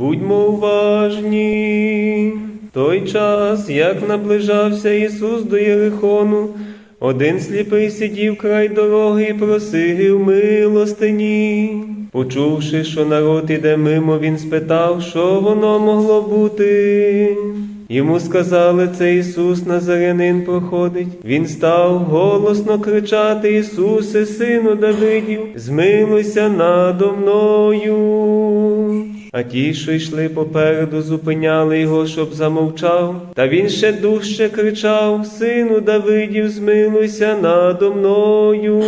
Будьмо уважні. Той час, як наближався Ісус до Єрихону, один сліпий сидів край дороги і просив милостині. Почувши, що народ іде мимо, він спитав, що воно могло бути. Йому сказали, це Ісус Назарянин проходить. Він став голосно кричати: Ісусе, сину Давидів, змилуйся надо мною. А ті, що йшли попереду, зупиняли його, щоб замовчав. Та він ще дужче кричав: Сину Давидів, змилуйся надо мною.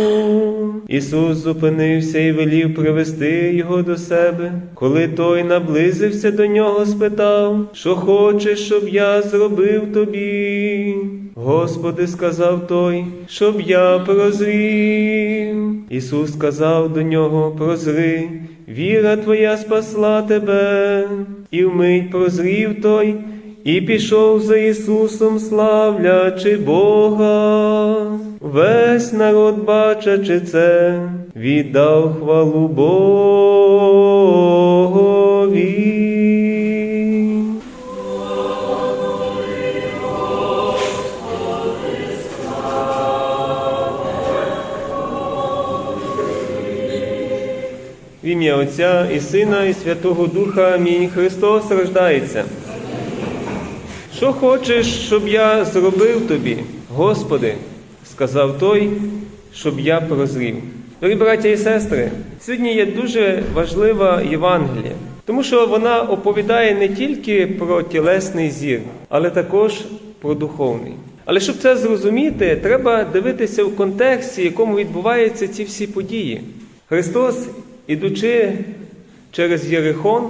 Ісус зупинився і велів привести його до себе. Коли той наблизився до нього, спитав, що хочеш, щоб я зробив тобі. Господи, сказав той, щоб я прозрів. Ісус сказав до нього: Прозри, віра твоя спасла тебе, і вмить прозрів той, і пішов за Ісусом, славлячи Бога. Весь народ, бачачи це, віддав хвалу Богові. В ім'я Отця і Сина, і Святого Духа. Амінь. Христос рождається. Що хочеш, щоб я зробив тобі, Господи, сказав той, щоб я прозрів. Дорогі браття і сестри, сьогодні є дуже важлива Євангелія, тому що вона оповідає не тільки про тілесний зір, але також про духовний. Але щоб це зрозуміти, треба дивитися в контексті, в якому відбуваються ці всі події. Христос, ідучи через Єрихон,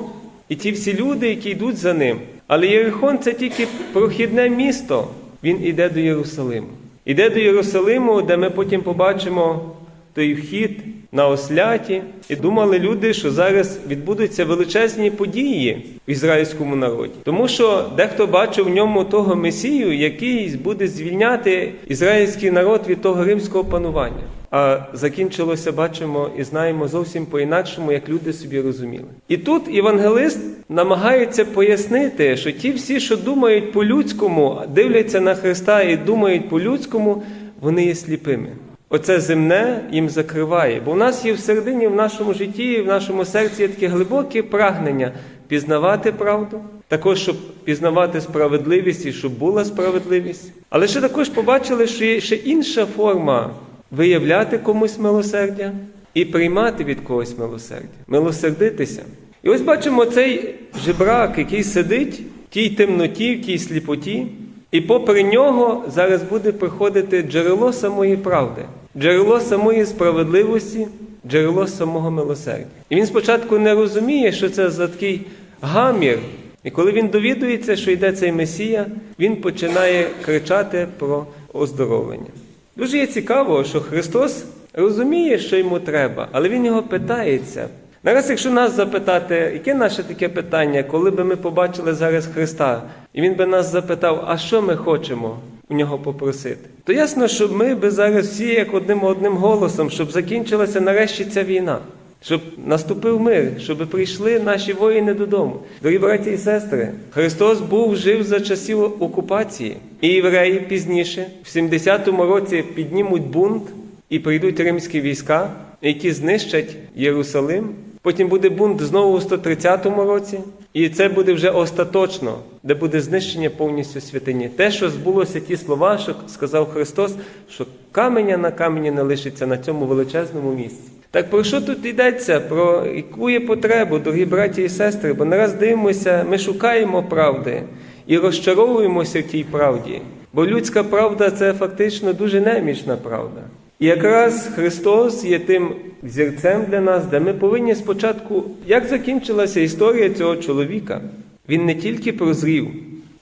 і ті всі люди, які йдуть за ним. Але Єрихон це тільки прохідне місто. Він іде до Єрусалиму. Іде до Єрусалиму, де ми потім побачимо той вхід на осляті. І думали люди, що зараз відбудуться величезні події в ізраїльському народі. Тому що дехто бачив в ньому того Месію, який буде звільняти ізраїльський народ від того римського панування. А закінчилося, бачимо і знаємо зовсім по-інакшому, як люди собі розуміли. І тут євангелист намагається пояснити, що ті всі, що думають по-людському, дивляться на Христа і думають по-людському, вони є сліпими. Оце земне їм закриває. Бо в нас є всередині, в нашому житті, в нашому серці є таке глибоке прагнення пізнавати правду, також щоб пізнавати справедливість і щоб була справедливість. Але ще також побачили, що є ще інша форма виявляти комусь милосердя і приймати від когось милосердя, милосердитися. І ось бачимо цей жебрак, який сидить в тій темноті, в тій сліпоті, і попри нього зараз буде приходити джерело самої правди, джерело самої справедливості, джерело самого милосердя. І він спочатку не розуміє, що це за такий гамір. І коли він довідується, що йде цей Месія, він починає кричати про оздоровлення. Дуже є цікаво, що Христос розуміє, що йому треба, але Він його питається. Нараз, якщо нас запитати, яке наше таке питання, коли би ми побачили зараз Христа, і Він би нас запитав, а що ми хочемо у нього попросити, то ясно, що ми би зараз всі як одним одним голосом, щоб закінчилася нарешті ця війна. Щоб наступив мир, щоб прийшли наші воїни додому. Дорогі браті і сестри, Христос був жив за часів окупації, і євреї пізніше, в 70-му році, піднімуть бунт і прийдуть римські війська, які знищать Єрусалим. Потім буде бунт знову у 130-му році, і це буде вже остаточно, де буде знищення повністю святині. Те, що збулося ті слова, що сказав Христос, що каменя на камені не лишиться на цьому величезному місці. Так про що тут йдеться? Про яку є потребу, дорогі браті і сестри? Бо нараз дивимося, ми шукаємо правди і розчаровуємося в тій правді. Бо людська правда це фактично дуже немічна правда. І якраз Христос є тим зірцем для нас, де ми повинні спочатку, як закінчилася історія цього чоловіка, він не тільки прозрів,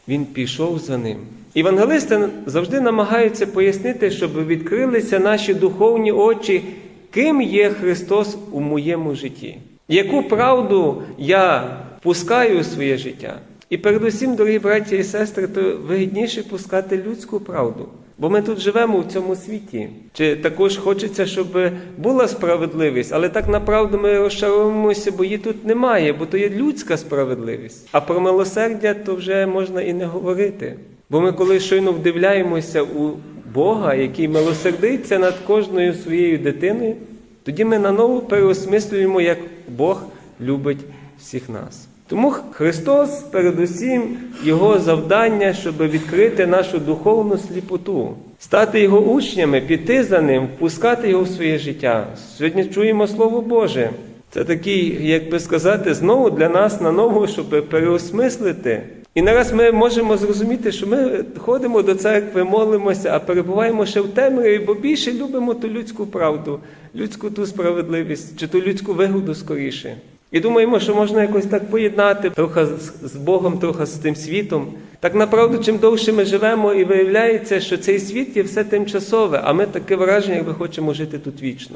він пішов за ним. Євангелисти завжди намагаються пояснити, щоб відкрилися наші духовні очі, ким є Христос у моєму житті, яку правду я пускаю у своє життя. І передусім, дорогі браті і сестри, то вигідніше пускати людську правду. Бо ми тут живемо в цьому світі. Чи також хочеться, щоб була справедливість, але так направду ми розчаровуємося, бо її тут немає, бо то є людська справедливість. А про милосердя то вже можна і не говорити. Бо ми, коли щойно вдивляємося у Бога, який милосердиться над кожною своєю дитиною, тоді ми наново переосмислюємо, як Бог любить всіх нас. Тому Христос, передусім, Його завдання, щоб відкрити нашу духовну сліпоту, стати Його учнями, піти за Ним, впускати Його в своє життя. Сьогодні чуємо Слово Боже. Це такий, як би сказати, знову для нас наново, щоб переосмислити. І нараз ми можемо зрозуміти, що ми ходимо до церкви, молимося, а перебуваємо ще в темряві, бо більше любимо ту людську правду, людську ту справедливість, чи ту людську вигоду скоріше. І думаємо, що можна якось так поєднати трохи з- Богом, трохи з тим світом. Так направду, чим довше ми живемо, і виявляється, що цей світ є все тимчасове, а ми таке враження, якби хочемо жити тут вічно.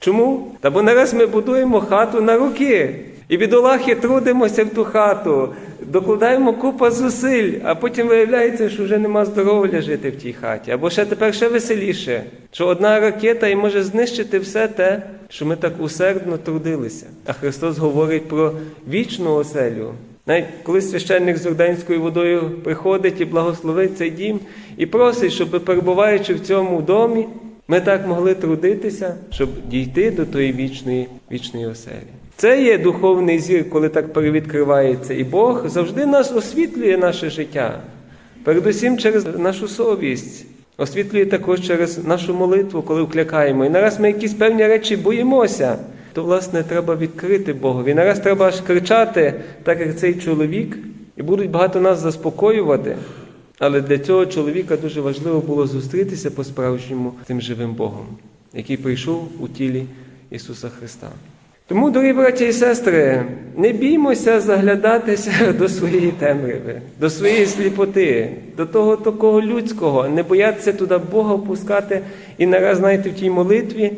Чому? Та бо нараз ми будуємо хату на руки. І бідолахи трудимося в ту хату, докладаємо купа зусиль, а потім виявляється, що вже нема здоров'я жити в тій хаті. Або ще тепер ще веселіше, що одна ракета і може знищити все те, що ми так усердно трудилися. А Христос говорить про вічну оселю. Навіть коли священник з Орденською водою приходить і благословить цей дім і просить, щоб перебуваючи в цьому домі, ми так могли трудитися, щоб дійти до тої вічної, вічної оселі. Це є духовний зір, коли так перевідкривається. І Бог завжди нас освітлює наше життя, передусім через нашу совість, освітлює також через нашу молитву, коли вклякаємо. І нараз ми якісь певні речі боїмося, то, власне, треба відкрити Богові. Нараз треба аж кричати, так як цей чоловік, і будуть багато нас заспокоювати. Але для цього чоловіка дуже важливо було зустрітися по-справжньому з тим живим Богом, який прийшов у тілі Ісуса Христа. Тому, дорогі браті і сестри, не біймося заглядатися до своєї темряви, до своєї сліпоти, до того такого людського, не боятися туди Бога впускати і нараз, знаєте, в тій молитві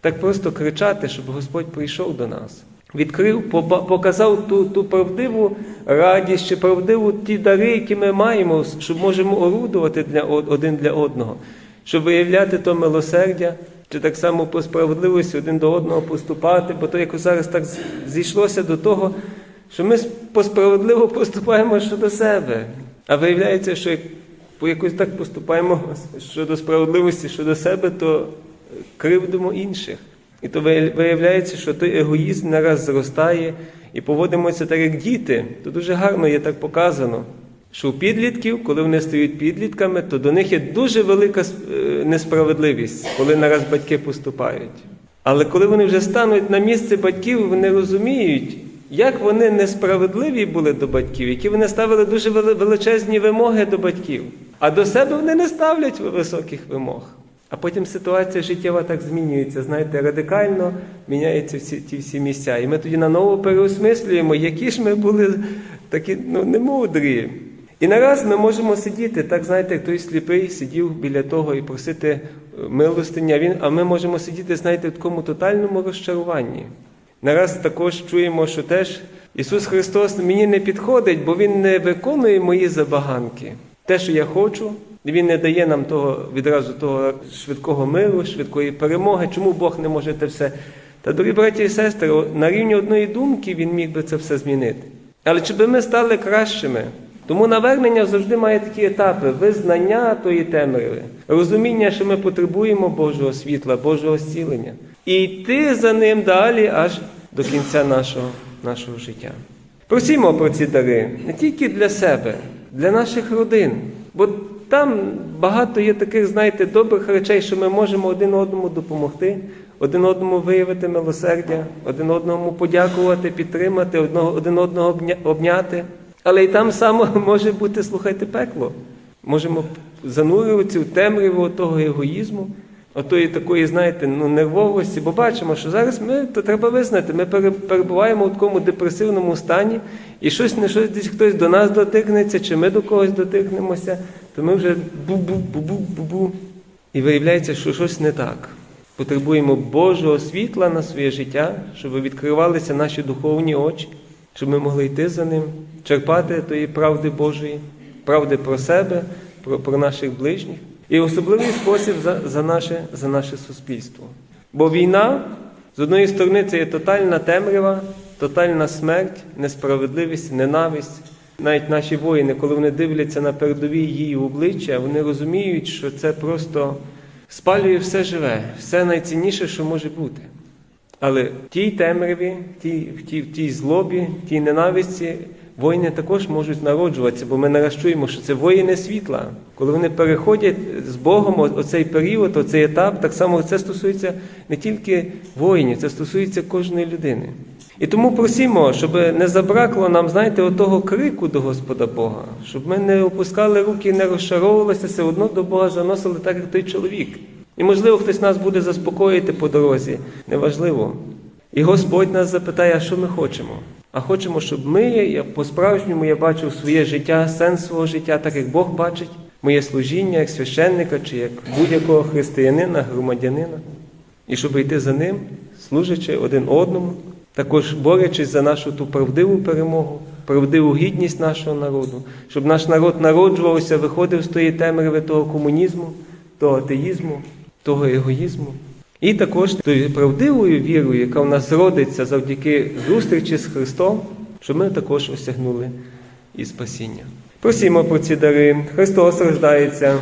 так просто кричати, щоб Господь прийшов до нас. Відкрив, показав ту, ту правдиву радість чи правдиву ті дари, які ми маємо, щоб можемо орудувати для, один для одного, щоб виявляти то милосердя, чи так само по справедливості один до одного поступати, бо то якось зараз так зійшлося до того, що ми посправедливо поступаємо щодо себе. А виявляється, що як якось так поступаємо щодо справедливості щодо себе, то кривдимо інших. І то виявляється, що той егоїзм нараз зростає і поводимося так, як діти. То дуже гарно є так показано, що у підлітків, коли вони стають підлітками, то до них є дуже велика е, несправедливість, коли нараз батьки поступають. Але коли вони вже стануть на місце батьків, вони розуміють, як вони несправедливі були до батьків, які вони ставили дуже величезні вимоги до батьків. А до себе вони не ставлять високих вимог. А потім ситуація життєва так змінюється, знаєте, радикально міняються всі ті всі місця. І ми тоді наново переосмислюємо, які ж ми були такі ну, немудрі. І нараз ми можемо сидіти, так знаєте, той сліпий сидів біля того і просити е, милостиня, а ми можемо сидіти, знаєте, в такому тотальному розчаруванні. Нараз також чуємо, що теж Ісус Христос мені не підходить, бо Він не виконує мої забаганки. Те, що я хочу, Він не дає нам того відразу того швидкого миру, швидкої перемоги. Чому Бог не може те все? Та, дорогі браті і сестри, на рівні одної думки Він міг би це все змінити. Але чи би ми стали кращими? Тому навернення завжди має такі етапи: визнання тої темряви, розуміння, що ми потребуємо Божого світла, Божого зцілення, і йти за ним далі аж до кінця нашого, нашого життя. Просімо про ці дари не тільки для себе, для наших родин. Бо там багато є таких, знаєте, добрих речей, що ми можемо один одному допомогти, один одному виявити милосердя, один одному подякувати, підтримати, один одного обняти. Але і там само може бути, слухайте, пекло. Можемо занурюватися в темряву того егоїзму, отої такої, знаєте, ну, нервовості, бо бачимо, що зараз ми, то треба визнати, ми перебуваємо у такому депресивному стані, і щось не щось десь хтось до нас дотикнеться, чи ми до когось дотикнемося, то ми вже бу-бу-бу-бу-бу-бу. І виявляється, що щось не так. Потребуємо Божого світла на своє життя, щоб відкривалися наші духовні очі, щоб ми могли йти за ним, черпати тої правди Божої, правди про себе, про, про наших ближніх. І особливий спосіб за, за, наше, за наше суспільство. Бо війна, з одної сторони, це є тотальна темрява, тотальна смерть, несправедливість, ненависть. Навіть наші воїни, коли вони дивляться на передові її обличчя, вони розуміють, що це просто спалює все живе, все найцінніше, що може бути. Але в тій темряві, в тій, в тій, в тій злобі, в тій ненависті воїни також можуть народжуватися, бо ми нараз чуємо, що це воїни світла. Коли вони переходять з Богом оцей період, оцей етап, так само це стосується не тільки воїнів, це стосується кожної людини. І тому просимо, щоб не забракло нам, знаєте, отого крику до Господа Бога, щоб ми не опускали руки, не розшаровувалися, все одно до Бога заносили так, як той чоловік. І можливо, хтось нас буде заспокоїти по дорозі, неважливо. І Господь нас запитає, а що ми хочемо? А хочемо, щоб ми, по-справжньому я бачив своє життя, сенс свого життя, так як Бог бачить, моє служіння як священника чи як будь-якого християнина, громадянина. І щоб йти за ним, служачи один одному, також борючись за нашу ту правдиву перемогу, правдиву гідність нашого народу, щоб наш народ народжувався, виходив з тої темряви того комунізму, того атеїзму, того егоїзму. І також тою правдивою вірою, яка в нас родиться завдяки зустрічі з Христом, щоб ми також осягнули і спасіння. Просімо про ці дари. Христос рождається.